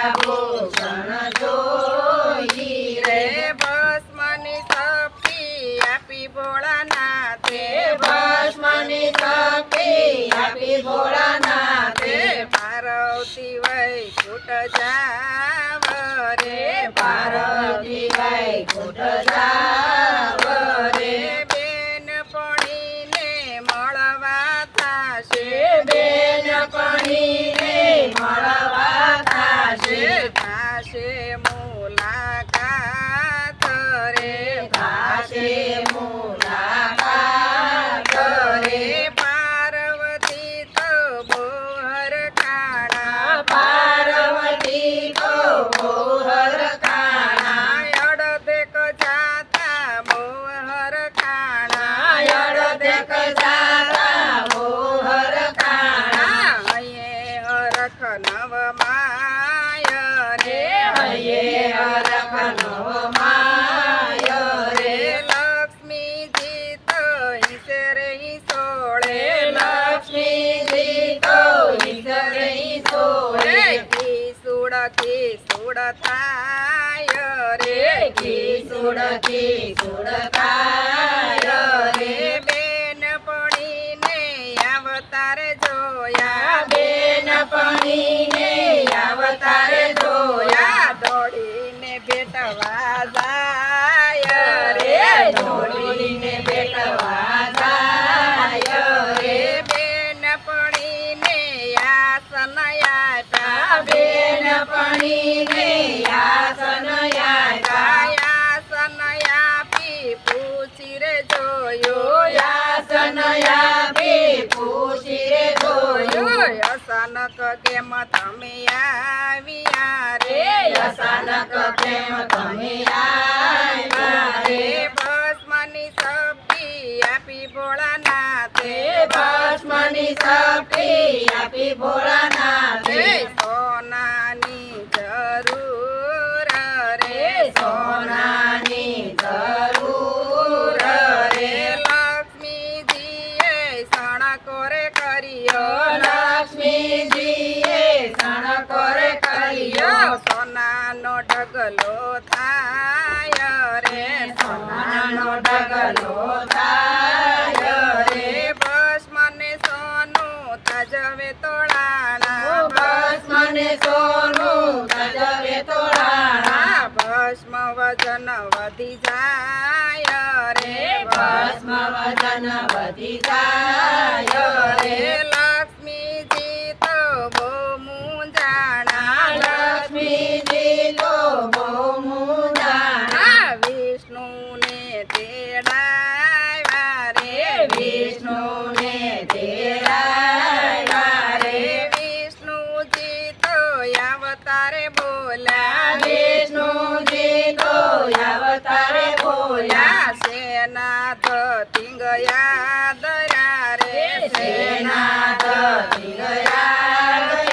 Bravo. થાય રે કી કિસુડ કાય બેનપણીને આસન આપ્યા આસન આપી પૂછી રે જોયો. આસન પી પૂછી રે જોયો. અસનક કેમ તમે આવ્યા રે? અસનક કેમ તમે આવ્યા રે? ભસ્મની શક્તિ આપી ભોળાનાથે. ભસ્મની શક્તિ આપી ભોળાનાથે. રે સણકોર કર્યો. સોનાનો ઢગલો થાય રે. સોનાનો ડગલો થાય રે. રે ભસ્મને સોનું તોડાણા. બસ મને સોનું તાજવે તોડાણા. ભસ્મ વજન વધી જાય રે. ભસ્મ વજન વધી જાય રે. અવતારે બોલ્યા બોલ્યા સેનાથ તિંગયા દયા રે સેનાથ ગયા ગયા રે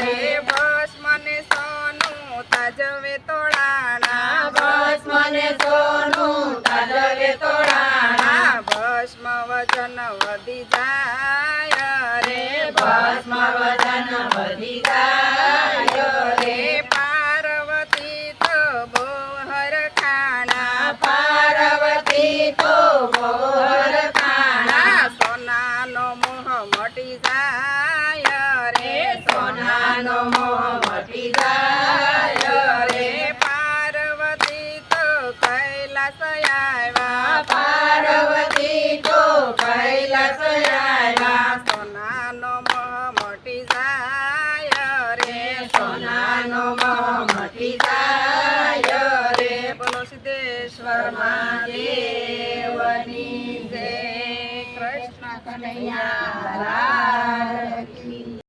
રે ભસ્મને સોનું તાજવે તોડાણા ભસ્મને સોનું તજવે તોડાણા આ ભસ્મ વજન વધી જાય રે ભસ્મ વજન વધી જાય તો મોહર કાણા સોનાનો મોહ મટી જાય રે સોનાનો મોહ કૃષ્ણ કનૈયા